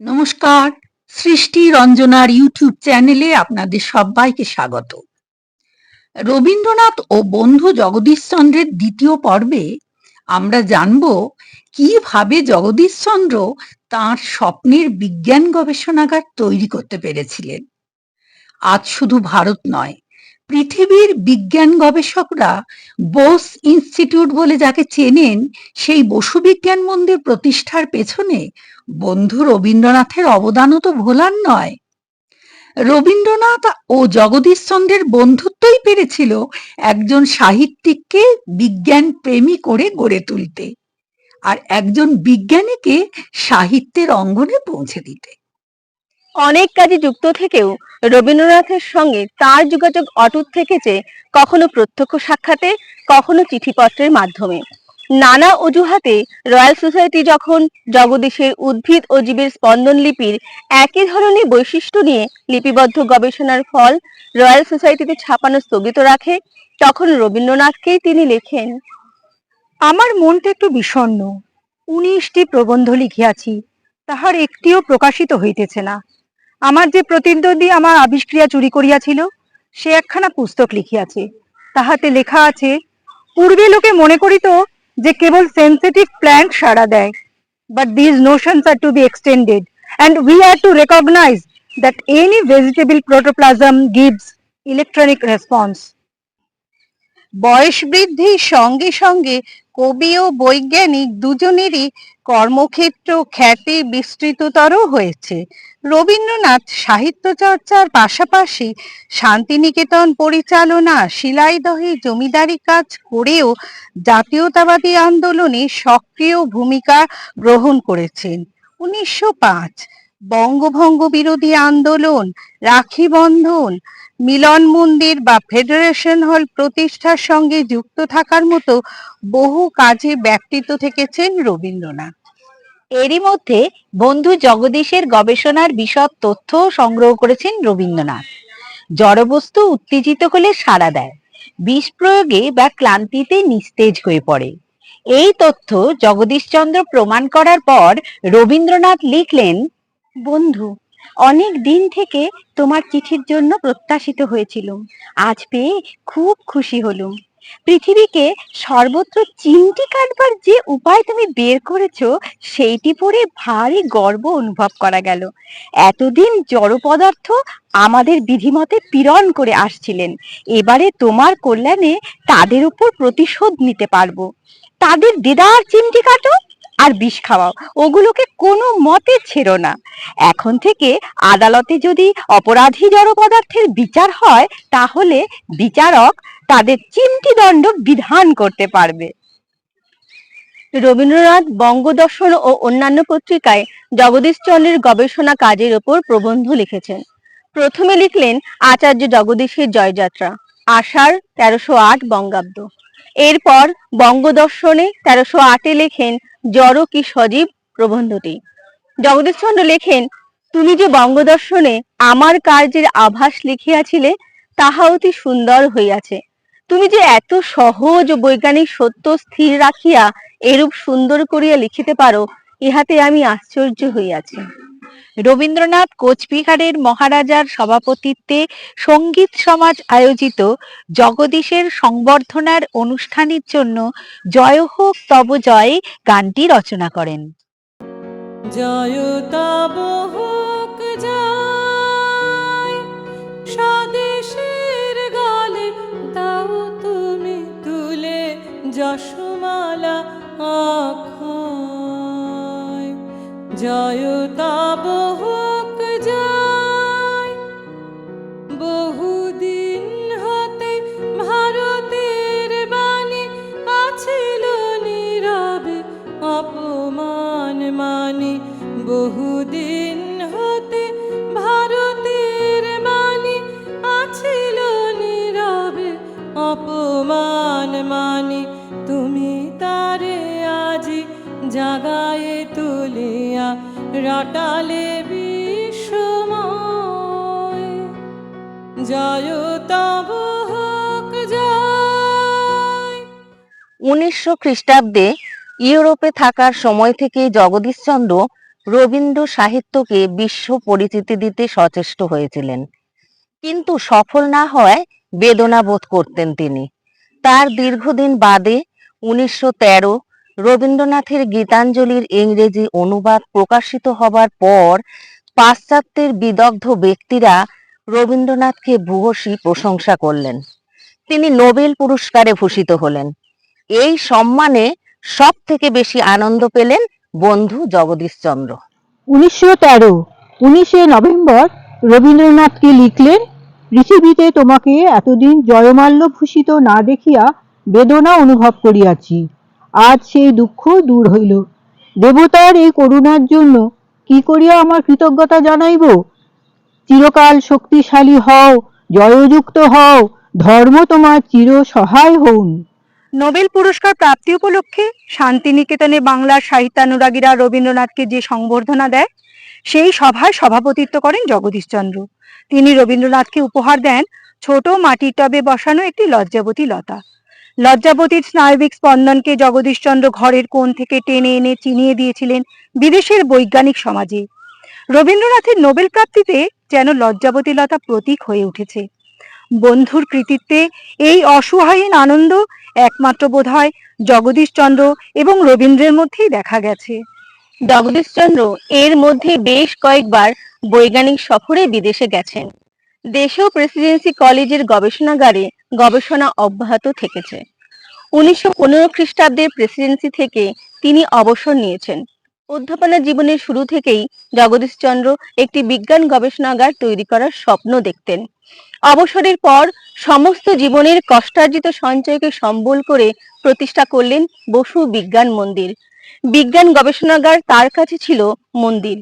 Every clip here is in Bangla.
নমস্কার। সৃষ্টি রঞ্জনার ইউটিউব চ্যানেলে আপনাদের সবাইকে স্বাগত। রবীন্দ্রনাথ ও বন্ধু জগদীশচন্দ্রের দ্বিতীয় পর্বে আমরা জানব কীভাবে জগদীশচন্দ্র তাঁর স্বপ্নের বিজ্ঞান গবেষণাগার তৈরি করতে পেরেছিলেন। আজ শুধু ভারত নয়, পৃথিবীর বিজ্ঞান গবেষকরা বোস ইনস্টিটিউট বলে যাকে চেনেন, সেই বসু বিজ্ঞান মন্দির প্রতিষ্ঠার পেছনে বন্ধু রবীন্দ্রনাথের অবদানও তো ভোলার নয়। রবীন্দ্রনাথ ও জগদীশচন্দ্রের বন্ধুত্বই পেরেছিল একজন সাহিত্যিককে বিজ্ঞান প্রেমী করে গড়ে তুলতে আর একজন বিজ্ঞানীকে সাহিত্যের অঙ্গনে পৌঁছে দিতে। অনেক কাজে যুক্ত থেকেও রবীন্দ্রনাথের সঙ্গে তার যোগাযোগ অটুট থেকেছে কখনো প্রত্যক্ষ সাক্ষাতে, কখনো চিঠিপত্রের মাধ্যমে। নানা অজুহাতে রয়্যাল সোসাইটি যখন জগদীশের উদ্ভিদ ও জীবের স্পন্দন লিপির একই ধরনের বৈশিষ্ট্য নিয়ে লিপিবদ্ধ গবেষণার ফল রয়্যাল সোসাইটিতে ছাপানো স্থগিত রাখে, তখন রবীন্দ্রনাথকেই তিনি লেখেন, আমার মনটা একটু বিষণ্ণ। উনিশটি প্রবন্ধ লিখিয়াছি, তাহার একটিও প্রকাশিত হইতেছে না। আমার যে প্রতিদ্বন্দ্বী আমার আবিষ্ক্রিয়া চুরি করিয়াছিল, সে একখানা পুস্তক লিখিয়াছে। তাহাতে লেখা আছে, পূর্বে লোকে মনে করিত যে কেবল সেন্সিটিভ প্ল্যান্ট সাড়া দেয় but these notions are to be extended and we are to recognise that any vegetable protoplasm gives electronic response বয়স বৃদ্ধির সঙ্গে সঙ্গে কবি ও বৈজ্ঞানিক দুজনেরই কর্মক্ষেত্র খ্যাতি বিস্তৃততর হয়েছে। রবীন্দ্রনাথ সাহিত্য চর্চার পাশাপাশি শান্তিনিকেতন পরিচালনা, শিলাইদহে জমিদারি কাজ করেও জাতীয়তাবাদী আন্দোলনে সক্রিয় ভূমিকা গ্রহণ করেছেন। উনিশশো পাঁচ, বঙ্গভঙ্গ বিরোধী আন্দোলন, রাখি বন্ধন, মিলন মন্দির বা ফেডারেশন হল প্রতিষ্ঠার সঙ্গে যুক্ত থাকার মতো বহু কাজে ব্যক্তিত্ব থেকেছেন রবীন্দ্রনাথ। এরই মধ্যে বন্ধু জগদীশের গবেষণার বিশদ তথ্য সংগ্রহ করেছেন রবীন্দ্রনাথ। জড়বস্তু উত্তেজিত হলে সাড়া দেয়। বিষ প্রয়োগে বা ক্লান্তিতে নিস্তেজ হয়ে পড়ে। এই তথ্য জগদীশচন্দ্র প্রমাণ করার পর রবীন্দ্রনাথ লিখলেন, বন্ধু, অনেক দিন থেকে তোমার চিঠির জন্য প্রত্যাশিত হয়েছিল আজ পেয়ে খুব খুশি হলুম। পৃথিবীকে সর্বত্র চিমটি কাটবার যে উপায় তুমি বের করেছ, সেইটি পড়ে ভারী গর্ব অনুভব করা গেল। এতদিন জড় পদার্থ আমাদের বিধিমতে পীড়ন করে আসছিলেন। এবারে তোমার কল্যাণে তাদের উপর প্রতিশোধ নিতে পারব। তাদের দেদার চিমটি কাটো আর বিষ খাওয়াও, ওগুলোকে কোনো মতে ছেড়ো না। এখন থেকে আদালতে যদি অপরাধী জড় পদার্থের বিচার হয়, তাহলে বিচারক তাদের চিমটি দণ্ড বিধান করতে পারবে। রবীন্দ্রনাথ বঙ্গদর্শন ও অন্যান্য পত্রিকায় জগদীশচন্দ্রের গবেষণা কাজের ওপর প্রবন্ধ লিখেছেন। প্রথমে লিখলেন আচার্য জগদীশের জয়যাত্রা, আষাঢ় তেরোশো আট বঙ্গাব্দ। এরপর বঙ্গদর্শনে তেরোশো আটে লেখেন, জড় কি সজীব? প্রবন্ধটি। জগদীশচন্দ্র লেখেন, তুমি যে বঙ্গদর্শনে আমার কার্যের আভাস লিখিয়াছিলে, তাহা অতি সুন্দর হইয়াছে। তুমি যে এত সহজ বৈজ্ঞানিক সত্য স্থির রাখিয়া এরূপ সুন্দর করিয়া লিখিতে পারো, ইহাতে আমি আশ্চর্য হইয়াছি। রবীন্দ্রনাথ কোচবিহারের মহারাজার সভাপতিত্বে সংগীত সমাজ আয়োজিত জগদীশের সংবর্ধনার অনুষ্ঠানের জন্য জয় হোক তব জয় গানটি রচনা করেন। জয় তব হোক জয় যশমালা অক্ষয়। জয় তব হোক জয় বহুদিন হতে ভারতের বাণী আছিল নীরবে, অপমান মানি। বহুদিন হতে ভারতের বাণী আছিল নীরবে অপমান রটালে উনিশশো খ্রিস্টাব্দে ইউরোপে থাকার সময় থেকে জগদীশচন্দ্র রবীন্দ্র সাহিত্যকে বিশ্ব পরিচিতি দিতে সচেষ্ট হয়েছিলেন। কিন্তু সফল না হওয়ায় বেদনা বোধ করতেন তিনি। তার দীর্ঘদিন বাদে উনিশশো তেরো রবীন্দ্রনাথের গীতাঞ্জলির ইংরেজি অনুবাদ প্রকাশিত হবার পর পাশ্চাত্যের বিদগ্ধ ব্যক্তিরা রবীন্দ্রনাথকে ভূয়সী প্রশংসা করলেন। তিনি নোবেল পুরস্কারে ভূষিত হলেন। এই সম্মানে সব থেকে বেশি আনন্দ পেলেন বন্ধু জগদীশচন্দ্র। উনিশশো তেরো, উনিশে নভেম্বর রবীন্দ্রনাথকে লিখলেন, পৃথিবীতে তোমাকে এতদিন জয়মাল্য ভূষিত না দেখিয়া বেদনা অনুভব করিয়াছি। আজ সেই দুঃখ দূর হইল। দেবতার এই করুণার জন্য কি করিয়া আমার কৃতজ্ঞতা জানাইব? চিরকাল শক্তিশালী হও, জয়যুক্ত হও, ধর্ম তোমার চির সহায় হউন। নোবেল পুরস্কার প্রাপ্তি উপলক্ষে শান্তিনিকেতনে বাংলার সাহিত্যানুরাগীরা রবীন্দ্রনাথকে যে সংবর্ধনা দেয়, সেই সভায় সভাপতিত্ব করেন জগদীশচন্দ্র তিনি রবীন্দ্রনাথকে উপহার দেন ছোট মাটির টবে বসানো একটি লজ্জাবতী লতা। লজ্জাবতীর স্নায়বিক স্পন্দনকে জগদীশচন্দ্র ঘরের কোণ থেকে টেনে এনে চিনিয়ে দিয়েছিলেন বিদেশের বৈজ্ঞানিক সমাজে। রবীন্দ্রনাথের নোবেল প্রাপ্তিতে যেন লজ্জাবতী লতা প্রতীক হয়ে উঠেছে। বন্ধুর কৃতিত্বে এই অসহায়ীন আনন্দ একমাত্র বোধহয় জগদীশচন্দ্র এবং রবীন্দ্রের মধ্যেই দেখা গেছে। জগদীশচন্দ্র এর মধ্যে বেশ কয়েকবার বৈজ্ঞানিক সফরে বিদেশে গেছেন। দেশেও প্রেসিডেন্সি কলেজের গবেষণাগারে গবেষণা অব্যাহত থেকেছে। উনিশশো পনেরো খ্রিস্টাব্দের প্রেসিডেন্সি থেকে তিনি অবসর নিয়েছেন। অধ্যাপনা জীবনের শুরু থেকেই জগদীশচন্দ্র একটি বিজ্ঞান গবেষণাগার তৈরি করার স্বপ্ন দেখতেন। অবসরের পর সমস্ত জীবনের কষ্টার্জিত সঞ্চয়কে সম্বল করে প্রতিষ্ঠা করলেন বসু বিজ্ঞান মন্দির। বিজ্ঞান গবেষণাগার তার কাছে ছিল মন্দির।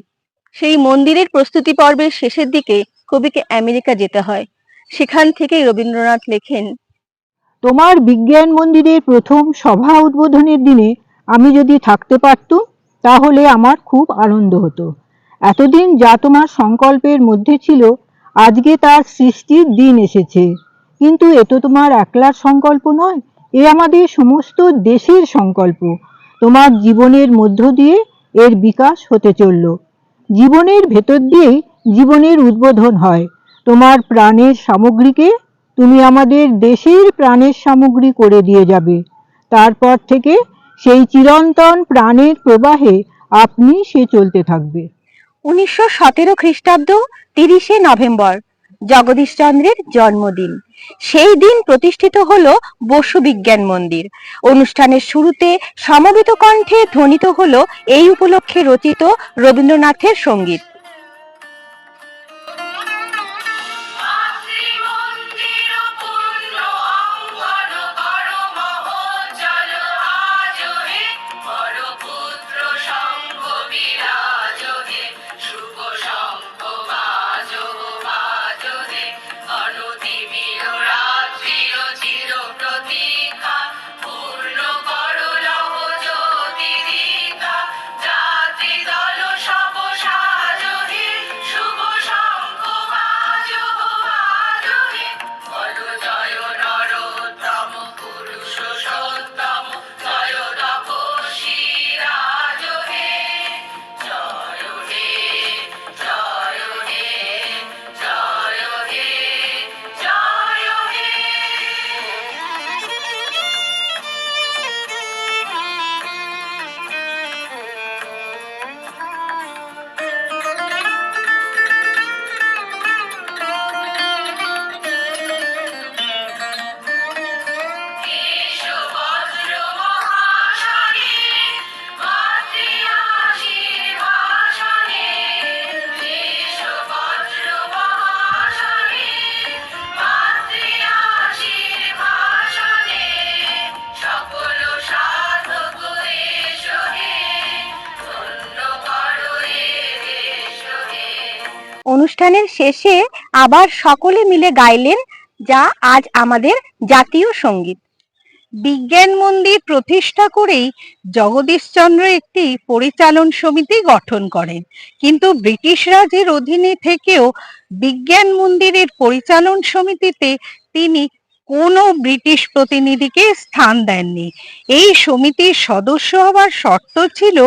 সেই মন্দিরের প্রস্তুতি পর্বের শেষের দিকে কবিকে আমেরিকা যেতে হয়। সেখান থেকেই রবীন্দ্রনাথ লেখেন তোমার বিজ্ঞান মন্দিরের প্রথম সভা উদ্বোধনের দিনে আমি যদি থাকতে পারতুম, তাহলে আমার খুব আনন্দ হতো। এতদিন যা তোমার সংকল্পের মধ্যে ছিল, আজকে তার সৃষ্টির দিন এসেছে। কিন্তু এ তো তোমার একলার সংকল্প নয়, এ আমাদের সমস্ত দেশের সংকল্প। তোমার জীবনের মধ্য দিয়ে এর বিকাশ হতে চলল। জীবনের ভেতর দিয়েই জীবনের উদ্বোধন হয়। তোমার প্রাণের সামগ্রীকে তুমি আমাদের দেশের প্রাণের সামগ্রী করে দিয়ে যাবে। তারপর থেকে সেই চিরন্তন প্রাণের প্রবাহে আপনি সে চলতে থাকবে। উনিশশো সতেরো খ্রিস্টাব্দ তিরিশে নভেম্বর জগদীশচন্দ্রের জন্মদিন। সেই দিন প্রতিষ্ঠিত হল বসু বিজ্ঞান মন্দির। অনুষ্ঠানের শুরুতে সমবেত কণ্ঠে ধ্বনিত হল এই উপলক্ষে রচিত রবীন্দ্রনাথের সংগীত। অনুষ্ঠানের শেষে আবার সকলে মিলে গাইলেন যা আজ আমাদের জাতীয় সংগীত। বিজ্ঞান মন্দির প্রতিষ্ঠা করেই জগদীশচন্দ্র একটি পরিচালন সমিতি গঠন করেন। কিন্তু ব্রিটিশ রাজের অধীনে থেকেও বিজ্ঞান মন্দিরের পরিচালন সমিতিতে তিনি কোনো ব্রিটিশ প্রতিনিধিকে স্থান দেননি। এই সমিতির সদস্য হওয়ার শর্ত ছিল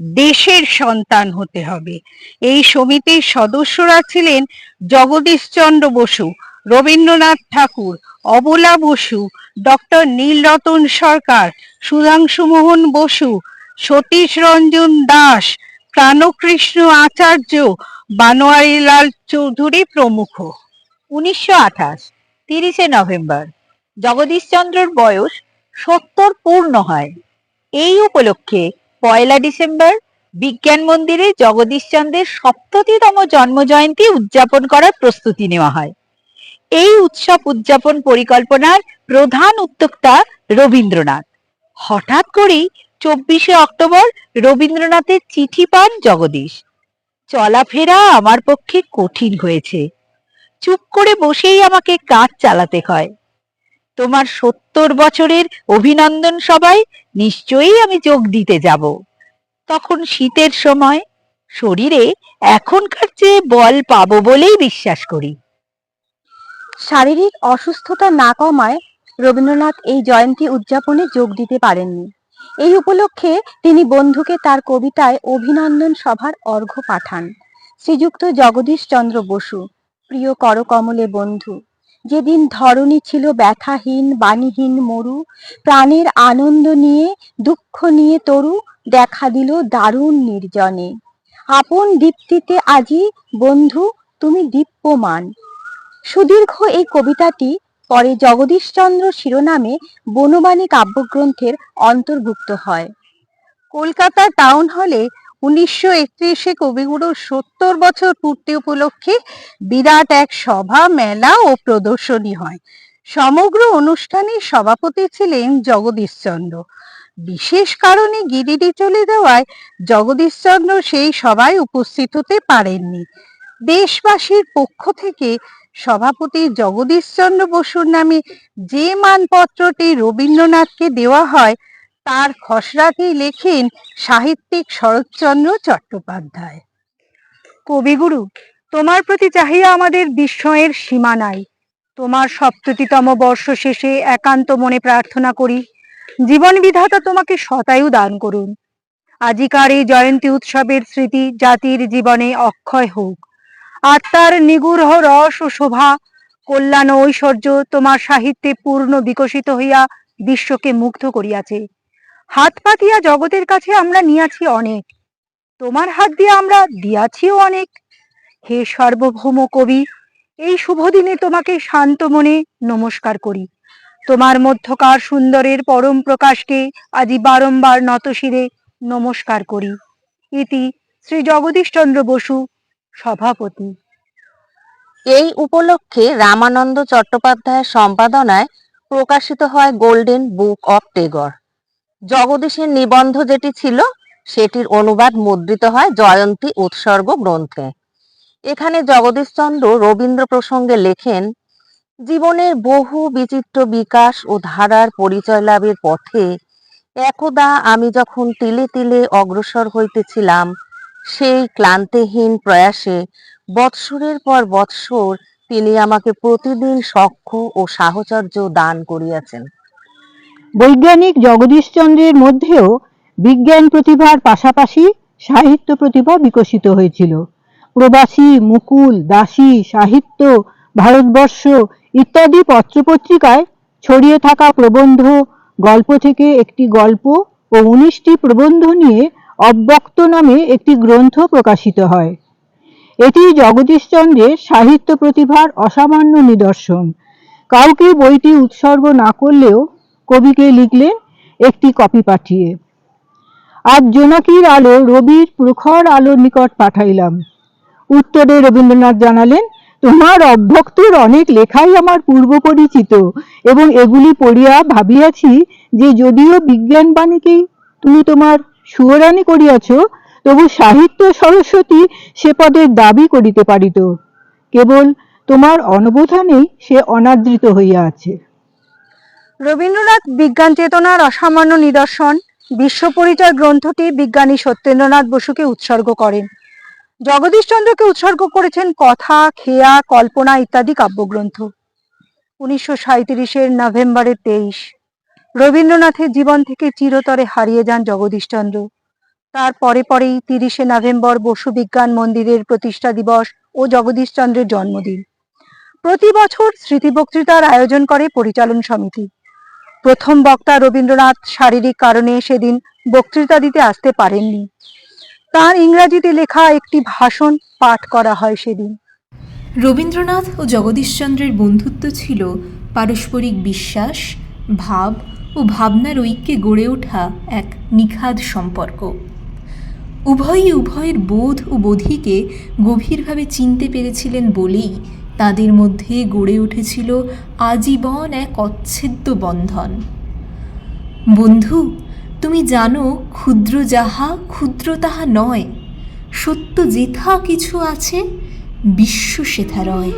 দেশের সন্তান হতে হবে। এই সমিতির সদস্যরা ছিলেন জগদীশচন্দ্র বসু, রবীন্দ্রনাথ ঠাকুর, অবলা বসু, ডক্টর নীলরতন সরকার, সুধাংশু মোহন বসু, সতীশ রঞ্জন দাস, প্রাণকৃষ্ণ আচার্য, বানোয়ারিলাল চৌধুরী প্রমুখ। উনিশশো আঠাশ, তিরিশে নভেম্বর, জগদীশচন্দ্রর বয়স সত্তর পূর্ণ হয়। এই উপলক্ষে পয়লা ডিসেম্বর বিজ্ঞান মন্দিরে জগদীশচন্দ্রের সপ্ততিতম জন্মজয়ন্তী উদযাপন করার প্রস্তুতি নেওয়া হয়। এই উৎসব উদযাপন পরিকল্পনার প্রধান উদ্যোক্তা রবীন্দ্রনাথ। হঠাৎ করেই চব্বিশে অক্টোবর রবীন্দ্রনাথের চিঠি পান জগদীশ। চলাফেরা আমার পক্ষে কঠিন হয়েছে। চুপ করে বসেই আমাকে কাজ চালাতে হয়। তোমার সত্তর বছরের অভিনন্দন সভায় নিশ্চয়ই আমি যোগ দিতে যাব। তখন শীতের সময় শরীরে এখনকার চেয়ে বল পাবো বলেই বিশ্বাস করি। শারীরিক অসুস্থতা না কমায় রবীন্দ্রনাথ এই জয়ন্তী উদযাপনে যোগ দিতে পারেননি। এই উপলক্ষে তিনি বন্ধুকে তার কবিতায় অভিনন্দন সভার অর্ঘ্য পাঠান। শ্রীযুক্ত জগদীশ চন্দ্র বসু, প্রিয় করকমলে বন্ধু যেদিন ধরণী ছিল ব্যথাহীন, বাণীহীন মরু, প্রাণের আনন্দ নিয়ে, দুঃখ নিয়ে তরু দেখা দিল দারুণ নির্জনে। আপন দীপ্তিতে আজি, বন্ধু, তুমি দীপ্যমান। সুদীর্ঘ এই কবিতাটি পরে জগদীশচন্দ্র শিরোনামে বনবাণী কাব্যগ্রন্থের অন্তর্ভুক্ত হয়। কলকাতা টাউন হলে উনিশশো একত্রিশে কবিগুরুর সত্তর বছর পূর্তি উপলক্ষে বিরাট এক সভা, মেলা ও প্রদর্শনী হয়। সমগ্র অনুষ্ঠানে সভাপতি ছিলেন জগদীশচন্দ্র। বিশেষ কারণে গিরিডি চলে যাওয়ায় জগদীশচন্দ্র সেই সভায় উপস্থিত হতে পারেননি। দেশবাসীর পক্ষ থেকে সভাপতি জগদীশচন্দ্র বসুর নামে যে মানপত্রটি রবীন্দ্রনাথকে দেওয়া হয় তার খসড়াটি লেখেন সাহিত্যিক শরৎচন্দ্র চট্টোপাধ্যায়। কবিগুরু, তোমার প্রতি চাহিয়া আমাদের বিস্ময়ের সীমা নাই। তোমার সপ্ততিতম বর্ষ শেষে একান্ত মনে প্রার্থনা করি। জীবন বিধাতা তোমাকে শতায়ু দান করুন। আজিকার এই জয়ন্তী উৎসবের স্মৃতি জাতির জীবনে অক্ষয় হোক। আত্মার নিগূঢ় রস ও শোভা, কল্যাণ ঐশ্বর্য তোমার সাহিত্যে পূর্ণ বিকশিত হইয়া বিশ্বকে মুগ্ধ করিয়াছে। হাত পাতিয়া জগতের কাছে আমরা নিয়াছি অনেক। তোমার হাত দিয়ে আমরা দিয়াছিও অনেক। হে সার্বভৌম কবি, এই শুভ দিনে তোমাকে শান্ত মনে নমস্কার করি। তোমার মধ্যকার সুন্দরের পরম প্রকাশকে আজি বারংবার নতশিরে নমস্কার করি। ইতি শ্রী জগদীশচন্দ্র বসু, সভাপতি। এই উপলক্ষে রামানন্দ চট্টোপাধ্যায়ের সম্পাদনায় প্রকাশিত হয় গোল্ডেন বুক অফ টেগর। জগদীশের নিবন্ধ যেটি ছিল, সেটির অনুবাদ মুদ্রিত হয় জয়ন্তী উৎসর্গ গ্রন্থে। এখানে জগদীশচন্দ্র রবীন্দ্র প্রসঙ্গে লেখেন, জীবনের বহু বিচিত্র বিকাশ ও ধারার পরিচয় লাভের পথে একদা আমি যখন তিলে তিলে অগ্রসর হইতেছিলাম, সেই ক্লান্তিহীন প্রয়াসে বৎসরের পর বৎসর তিনি আমাকে প্রতিদিন সখ্য ও সাহচর্য দান করিয়াছেন। বৈজ্ঞানিক জগদীশচন্দ্রের মধ্যেও বিজ্ঞান প্রতিভার পাশাপাশি সাহিত্য প্রতিভা বিকশিত হয়েছিল। প্রবাসী, মুকুল, দাসী, সাহিত্য, ভারতবর্ষ ইত্যাদি পত্রপত্রিকায় ছড়িয়ে থাকা প্রবন্ধ, গল্প থেকে একটি গল্প ও উনিশটি প্রবন্ধ নিয়ে অব্যক্ত নামে একটি গ্রন্থ প্রকাশিত হয়। এটি জগদীশচন্দ্রের সাহিত্য প্রতিভার অসামান্য নিদর্শন। কাউকে বইটি উৎসর্গ না করলেও কবিকে লিখলেন একটি কপি পাঠিয়ে। আজ জোনাকির আলো রবির প্রখর আলোর নিকট পাঠাইলাম। উত্তরে রবীন্দ্রনাথ জানালেন, তোমার অভ্যক্তর অনেক লেখাই আমার পূর্ব পরিচিত এবং এগুলি পড়িয়া ভাবিয়াছি যে যদিও বিজ্ঞান বাণীকেই তুমি তোমার সুয়রানি করিয়াছ, তবু সাহিত্য সরস্বতী সে পদের দাবি করিতে পারিত। কেবল তোমার অনবধানেই সে অনাদৃত হইয়া আছে। রবীন্দ্রনাথ বিজ্ঞান চেতনার অসামান্য নিদর্শন বিশ্ব পরিচয় গ্রন্থটি বিজ্ঞানী সত্যেন্দ্রনাথ বসুকে উৎসর্গ করেন। জগদীশচন্দ্রকে উৎসর্গ করেছেন কথা, খেয়া, কল্পনা ইত্যাদি কাব্যগ্রন্থ। উনিশশো সাঁত্রিশের নভেম্বরের তেইশ। রবীন্দ্রনাথের জীবন থেকে চিরতরে হারিয়ে যান জগদীশচন্দ্র। তার পরে পরেই তিরিশে নভেম্বর বসু বিজ্ঞান মন্দিরের প্রতিষ্ঠা দিবস ও জগদীশ চন্দ্রের জন্মদিন। প্রতি বছর স্মৃতি বক্তৃতার আয়োজন করে পরিচালন সমিতি। প্রথম বক্তা রবীন্দ্রনাথ শারীরিক কারণে সেদিন বক্তৃতা দিতে আসতে পারেননি। তার ইংরাজিতে লেখা একটি ভাষণ পাঠ করা হয় সেদিন। রবীন্দ্রনাথ ও জগদীশচন্দ্রের বন্ধুত্ব ছিল পারস্পরিক বিশ্বাস, ভাব ও ভাবনার ঐক্যে গড়ে ওঠা এক নিখাদ সম্পর্ক। উভয়ই উভয়ের বোধ ও বোধিকে গভীরভাবে চিনতে পেরেছিলেন বলেই তাদের মধ্যে গড়ে উঠেছিল আজীবন এক অচ্ছেদ্য বন্ধন। বন্ধু, তুমি জানো, ক্ষুদ্র যাহা, ক্ষুদ্র তাহা নয়। সত্য যেথা কিছু আছে, বিশ্ব সেথা রয়।